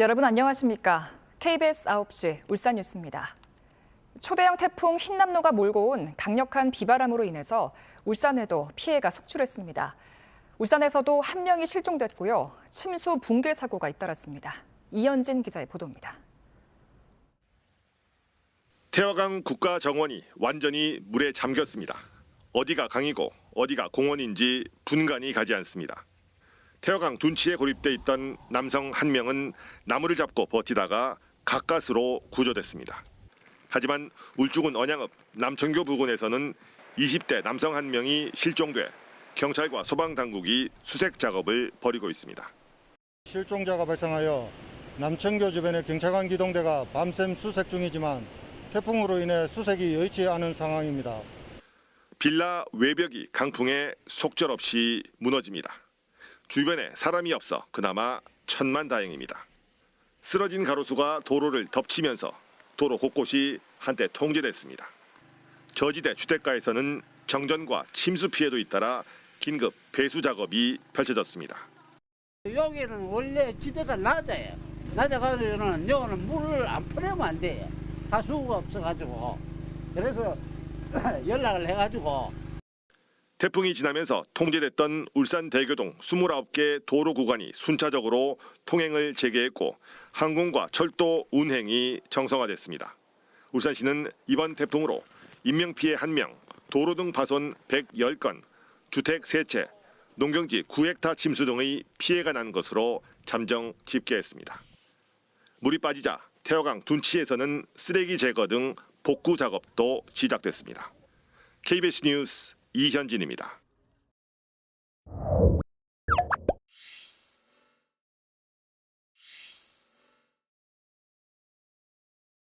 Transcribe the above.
여러분 안녕하십니까? KBS 9시 울산 뉴스입니다. 초대형 태풍 흰남노가 몰고 온 강력한 비바람으로 인해서 울산에도 피해가 속출했습니다. 울산에서도 한 명이 실종됐고요. 침수 붕괴 사고가 잇따랐습니다. 이현진 기자의 보도입니다. 태화강 국가정원이 완전히 물에 잠겼습니다. 어디가 강이고 어디가 공원인지 분간이 가지 않습니다. 태화강 둔치에 고립돼 있던 남성 한 명은 나무를 잡고 버티다가 가까스로 구조됐습니다. 하지만 울주군 언양읍 남천교 부근에서는 20대 남성 한 명이 실종돼 경찰과 소방 당국이 수색 작업을 벌이고 있습니다. 실종자가 발생하여 남천교 주변의 경찰관 기동대가 밤샘 수색 중이지만 태풍으로 인해 수색이 여의치 않은 상황입니다. 빌라 외벽이 강풍에 속절없이 무너집니다. 주변에 사람이 없어 그나마 천만다행입니다. 쓰러진 가로수가 도로를 덮치면서 도로 곳곳이 한때 통제됐습니다. 저지대 주택가에서는 정전과 침수 피해도 잇따라 긴급 배수 작업이 펼쳐졌습니다. 여기는 원래 지대가 낮아요. 낮아가지고는 여기는 물을 안 퍼내면 안 돼. 가수가 없어가지고. 그래서 연락을 해가지고 태풍이 지나면서 통제됐던 울산 대교동 29개 도로 구간이 순차적으로 통행을 재개했고 항공과 철도 운행이 정상화됐습니다. 울산시는 이번 태풍으로 인명피해 1명, 도로 등 파손 110건, 주택 3채, 농경지 9헥타 침수 등의 피해가 난 것으로 잠정 집계했습니다. 물이 빠지자 태화강 둔치에서는 쓰레기 제거 등 복구 작업도 시작됐습니다. KBS 뉴스 이현진입니다.